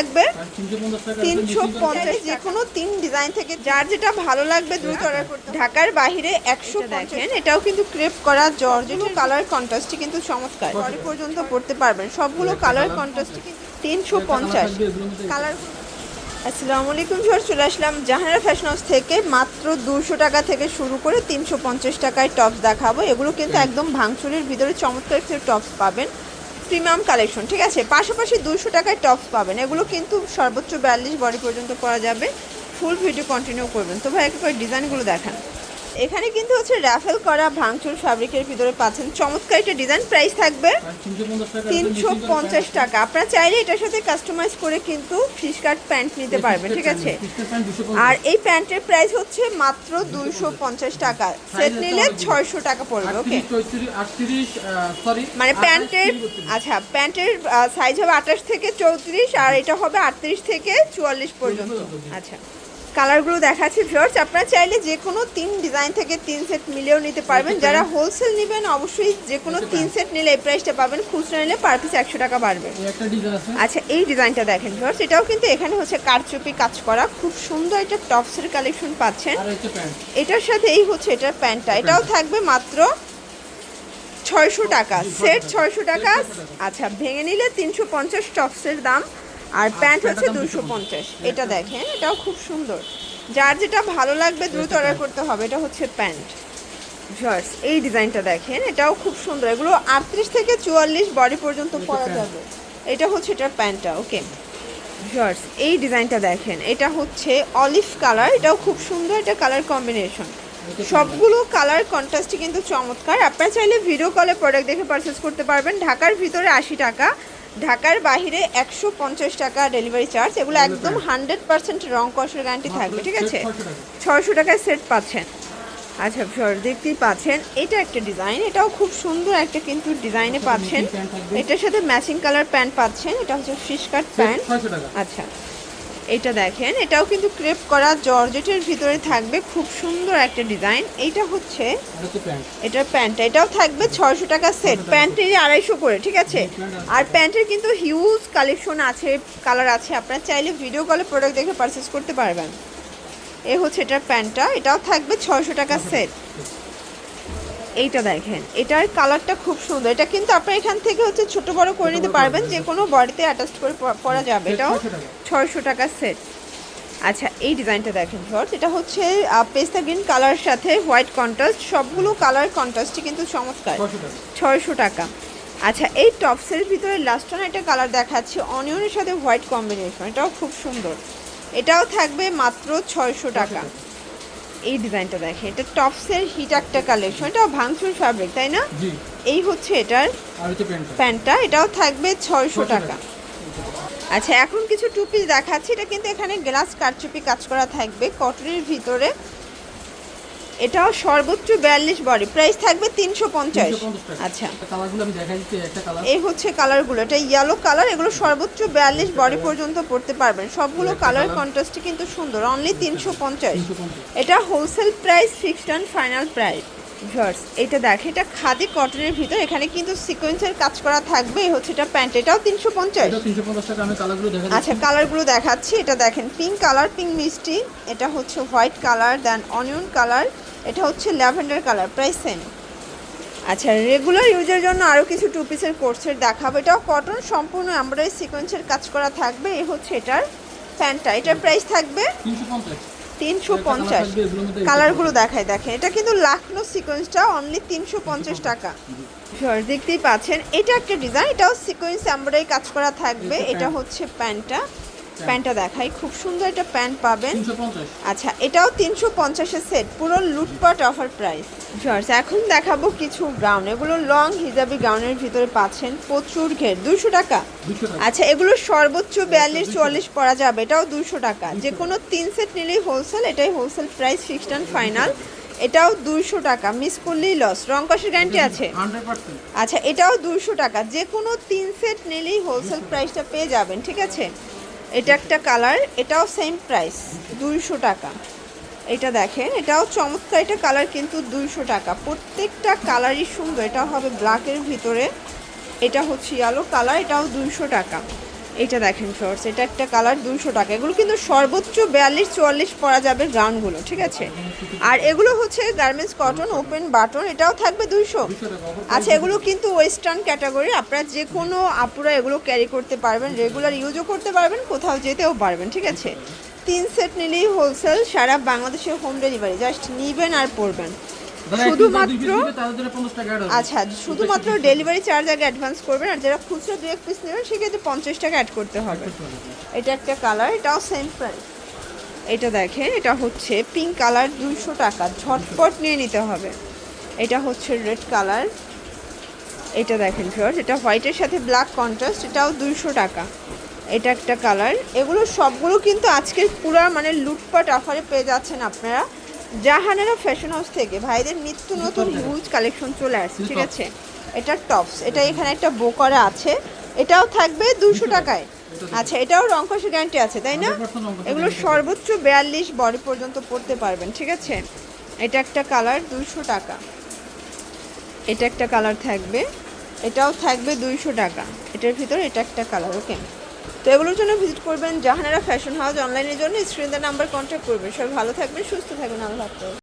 থাকবে। তিনশো পঞ্চাশ যে কোনো তিন ডিজাইন থেকে যার যেটা ভালো লাগবে দ্রুত অর্ডার করতে ঢাকার বাহিরে একশো দেখেন। এটাও কিন্তু ক্রেপ করা জর্জেট কালার কন্ট্রাস্টই কিন্তু চমৎকার। পরে পর্যন্ত পড়তে পারবেন। সবগুলো কালার কন্ট্রাস্টই কিন্তু তিনশো পঞ্চাশ। কালার আসসালামু আলাইকুম স্যার চলে আসলাম জাহানারা ফ্যাশন হাউস থেকে। মাত্র দুশো টাকা থেকে শুরু করে তিনশো পঞ্চাশ টাকায় টপস দেখাবো। এগুলো কিন্তু একদম ভাঙচুরের ভিতরে চমৎকার টপস পাবেন। প্রিমিয়াম কালেকশন, ঠিক আছে? পাশাপাশি দুশো টাকায় টপস পাবেন। এগুলো কিন্তু সর্বোচ্চ বিয়াল্লিশ বডি পর্যন্ত করা যাবে। ফুল ভিডিও কন্টিনিউ করবেন। তো ভাই একবার ডিজাইনগুলো দেখান। এখানে কিন্তু হচ্ছে র্যাফেল করা ভাঙচুর ফ্যাব্রিকের ভিতরে পাচ্ছেন। চমৎকার একটা ডিজাইন প্রাইস থাকবে। তিনশো পঞ্চাশ টাকা। আপনারা চাইলে এটার সাথে কাস্টমাইজ করে কিন্তু ফিশ কাট প্যান্ট নিতে পারবেন ঠিক আছে? আর এই প্যান্টের প্রাইস হচ্ছে মাত্র দুইশো পঞ্চাশ টাকা। সেট নিলে ছয়শো টাকা পড়বে ওকে মানে প্যান্টের আচ্ছা প্যান্টের সাইজ হবে আঠাশ থেকে চৌত্রিশ আর এটা হবে আটত্রিশ থেকে চুয়াল্লিশ পর্যন্ত। আচ্ছা। কালারগুলো দেখাচ্ছি ভিউয়ার্স। আপনারা চাইলে যে কোনো তিন ডিজাইন থেকে তিন সেট মিলেও নিতে পারবেন। যারা হোলসেল নেবেন অবশ্যই যে কোনো তিন সেট নিলে এই প্রাইসটা পাবেন। খুচরা নিলে পার পিস একশো টাকা বাড়বে। আচ্ছা এই ডিজাইনটা দেখেন ভিউয়ার্স। এটাও কিন্তু এখানে হচ্ছে কারচুপি কাজ করা। খুব সুন্দর একটা টপসের কালেকশন পাচ্ছেন। এটার সাথে এই হচ্ছে এটার প্যান্টটা। এটাও থাকবে মাত্র ছয়শো টাকা। সেট ছয়শো টাকা। আচ্ছা ভেঙে নিলে তিনশো পঞ্চাশ টপসের দাম। আর প্যান্ট হচ্ছে দুশো পঞ্চাশ। এটা দেখেন এটাও খুব সুন্দর। যার যেটা ভালো লাগবে দ্রুত অর্ডার করতে হবে এটা হচ্ছে প্যান্ট। জার্স এই ডিজাইনটা দেখেন এটাও খুব সুন্দর। এগুলো আটত্রিশ থেকে চুয়াল্লিশ বডি পর্যন্ত পরা যাবে। এটা হচ্ছে এটার প্যান্টটা ওকে। জার্স এই ডিজাইনটা দেখেন এটা হচ্ছে অলিভ কালার এটাও খুব সুন্দর এটা কালার কম্বিনেশন। সবগুলো কালার কন্ট্রাস্টই কিন্তু চমৎকার। আপনারা চাইলে ভিডিও কলে প্রোডাক্ট দেখে পারচেস করতে পারবেন। ঢাকার ভিতরে আশি টাকা ঢাকার বাইরে একশো পঞ্চাশ টাকা ডেলিভারি চার্জ এগুলো একদম হান্ড্রেড পার্সেন্ট রং কষের গ্যারান্টি থাকবে ঠিক আছে? ছয়শো টাকায় সেট পাচ্ছেন। আচ্ছা দেখতেই পাচ্ছেন এটা একটা ডিজাইন এটাও খুব সুন্দর একটা কিন্তু ডিজাইনে পাচ্ছেন। এটার সাথে ম্যাচিং কালার প্যান্ট পাচ্ছেন এটা হচ্ছে ফিশ কাট প্যান্ট আচ্ছা। এটা দেখেন এটাও কিন্তু ক্রেপ করা জর্জেটের ভিতরে থাকবে খুব সুন্দর একটা ডিজাইন এইটা হচ্ছে এটার প্যান্টটা এটাও থাকবে ছয়শো টাকা সেট প্যান্টেরই আড়াইশো করে ঠিক আছে? আর প্যান্টের কিন্তু হিউজ কালেকশন আছে কালার আছে। আপনারা চাইলে ভিডিও কলে প্রোডাক্ট দেখে পারচেস করতে পারবেন। এ হচ্ছে এটার প্যান্টটা এটাও থাকবে ছয়শো টাকা সেট এইটা দেখেন। এটার কালারটা খুব সুন্দর। এটা কিন্তু আপনার এখান থেকে হচ্ছে ছোট বড় করে নিতে পারবেন। যে কোনো বডিতে অ্যাটাচ করে পরা যাবে। এটাও ছয়শো টাকা। সেট আচ্ছা এই ডিজাইনটা দেখেন শর্টস এটা হচ্ছে পেস্তা গ্রিন কালার সাথে হোয়াইট কন্ট্রাস্ট সবগুলো কালার কন্ট্রাস্টই কিন্তু চমৎকার। ছয়শো টাকা। আচ্ছা এই টপসের ভিতরে লাস্ট একটা কালার দেখাচ্ছি। অনিয়নের সাথে হোয়াইট কম্বিনেশন এটাও খুব সুন্দর। এটাও থাকবে মাত্র ছয়শো টাকা। এই ডিজাইনটা দেখেন এটা টপসের হিট একটা কালেকশন এটাও ভাঙচুর ফ্যাব্রিক তাই না? জি। এই হচ্ছে এটার আর হচ্ছে প্যান্টটা। এটাও থাকবে ছয়শো 600 টাকা। আচ্ছা এখন কিছু টুপি দেখাচ্ছি এটা কিন্তু এখানে গ্লাস কারচুপি কাজ করা থাকবে কটনের ভিতরে। এটাও সর্বোচ্চ বিয়াল্লিশ বডি। প্রাইস থাকবে তিনশো পঞ্চাশ। আচ্ছা। এই হচ্ছে কালারগুলো। এটা ইয়েলো কালার এগুলো সর্বোচ্চ বিয়াল্লিশ বডি পর্যন্ত পড়তে পারবেন। সবগুলো কালার কন্ট্রাস্টই কিন্তু সুন্দর। অনলি তিনশো পঞ্চাশ। এটা wholesale price fixed and final price viewers এটা দেখে এটা খাদি কটনের ভিতর। এখানে কিন্তু সিকোয়েন্সের কাজ করা থাকবে। এই হচ্ছে এটা প্যান্ট এটাও তিনশো পঞ্চাশ। আচ্ছা কালারগুলো দেখাচ্ছি। এটা দেখেন পিঙ্ক কালার পিঙ্ক মিষ্টি এটা হচ্ছে white colour then onion colour এটা হচ্ছে ল্যাভেন্ডার কালার প্রাইস সেম আচ্ছা রেগুলার ইউজের জন্য আরও কিছু টু পিসের কোর্সের দেখাবো। এটাও কটন সম্পূর্ণ আমরা সিকোয়েন্সের কাজ করা থাকবে। এই হচ্ছে এটার প্যান্টটা। এটার প্রাইস থাকবে তিনশো পঞ্চাশ। কালারগুলো দেখায় দেখেন এটা কিন্তু লাখনো সিকোয়েন্সটা অনলি তিনশো পঞ্চাশ টাকা। দেখতেই পাচ্ছেন। এটা একটা ডিজাইন এটাও সিকোয়েন্স এমব্রয়ডারি কাজ করা থাকবে। এটা হচ্ছে প্যান্টটা। প্যান্টটা দেখাই। খুব সুন্দর একটা প্যান্ট পাবেন। আচ্ছা এটাও তিনশো পঞ্চাশের সেট। পুরো লুটপাট অফার প্রাইস। জর্জ এখন দেখাবো কিছু গাউন। এগুলো লং হিজাবি গাউনের ভিতরে পাচ্ছেন প্রচুর ঘের। দুশো টাকা। আচ্ছা এগুলো সর্বোচ্চ বিয়াল্লিশ চুয়াল্লিশ পরা যাবে। এটাও দুশো টাকা। যে কোনো তিন সেট নিলেই হোলসেল এটাই wholesale price fixed and final এটাও দুইশো টাকা। মিস করলেই লস রং কষের গ্যারান্টি আছে? আচ্ছা এটাও দুইশো টাকা। যে কোনো তিন সেট নিলেই হোলসেল প্রাইসটা পেয়ে যাবেন ঠিক আছে? এটা একটা কালার, এটাও সেম প্রাইস দুইশো টাকা। এটা দেখেন, এটাও চমৎকার এটা কালার, কিন্তু দুইশো টাকা। প্রত্যেকটা কালারই সুন্দর, এটা হবে ব্ল্যাকের ভিতরে। এটা হচ্ছে ইয়ালো কালার এটাও দুইশো টাকা। এটা দেখেন শর্টস এটা একটা কালার দুশো টাকা। এগুলো কিন্তু সর্বোচ্চ বিয়াল্লিশ, চুয়াল্লিশ পরা যাবে গাউনগুলো ঠিক আছে? আর এগুলো হচ্ছে গার্মেন্টস কটন ওপেন বাটন এটাও থাকবে দুইশো। আচ্ছা এগুলো কিন্তু ওয়েস্টার্ন ক্যাটাগরি আপনারা যে কোনো আপুরা এগুলো ক্যারি করতে পারবেন রেগুলার ইউজও করতে পারবেন, কোথাও যেতেও পারবেন, ঠিক আছে? তিন সেট নিলেই হোলসেল সারা বাংলাদেশে হোম ডেলিভারি জাস্ট নিবেন আর পড়বেন দুই শুধুমাত্র আচ্ছা শুধুমাত্র ডেলিভারি চার্জ আগে অ্যাডভান্স করবেন আর যারা খুচরো দু এক পিস নেবেন সেক্ষেত্রে পঞ্চাশ টাকা অ্যাড করতে হবে। এটা একটা কালার এটাও সেম প্রাইস এটা দেখেন এটা হচ্ছে পিঙ্ক কালার দুইশো টাকা। ঝটপট নিয়ে নিতে হবে। এটা হচ্ছে রেড কালার এটা দেখেন ফিওর এটা হোয়াইটের সাথে ব্ল্যাক কন্ট্রাস্ট এটাও দুইশো টাকা। এটা একটা কালার এগুলো সবগুলো কিন্তু আজকের পুরা মানে লুটপাট অফারে পেয়ে যাচ্ছেন আপনারা। জাহানেরা ফ্যাশন হাউস থেকে ভাইদের নিত্য নতুন হিউজ কালেকশন চলে আসছে ঠিক আছে? এটা টপস এটা এখানে একটা বো করা আছে। এটাও থাকবে দুশো টাকায়। আচ্ছা এটাও রং কষে গ্যারান্টি আছে তাই না? 100% রং কষে এগুলো সর্বোচ্চ বিয়াল্লিশ বডি পর্যন্ত পড়তে পারবেন ঠিক আছে? এটা একটা কালার দুশো টাকা। এটা একটা কালার থাকবে এটাও থাকবে দুইশো টাকা। এটার ভিতরে এটা একটা কালার ওকে তো এগুলোর জন্য ভিজিট করবেন জাহানারা ফ্যাশন হাউস অনলাইনের জন্য। স্ক্রিনের নাম্বার কন্ট্যাক্ট করবেন। সবাই ভালো থাকবেন, সুস্থ থাকবেন। আল্লাহ হাফেজ।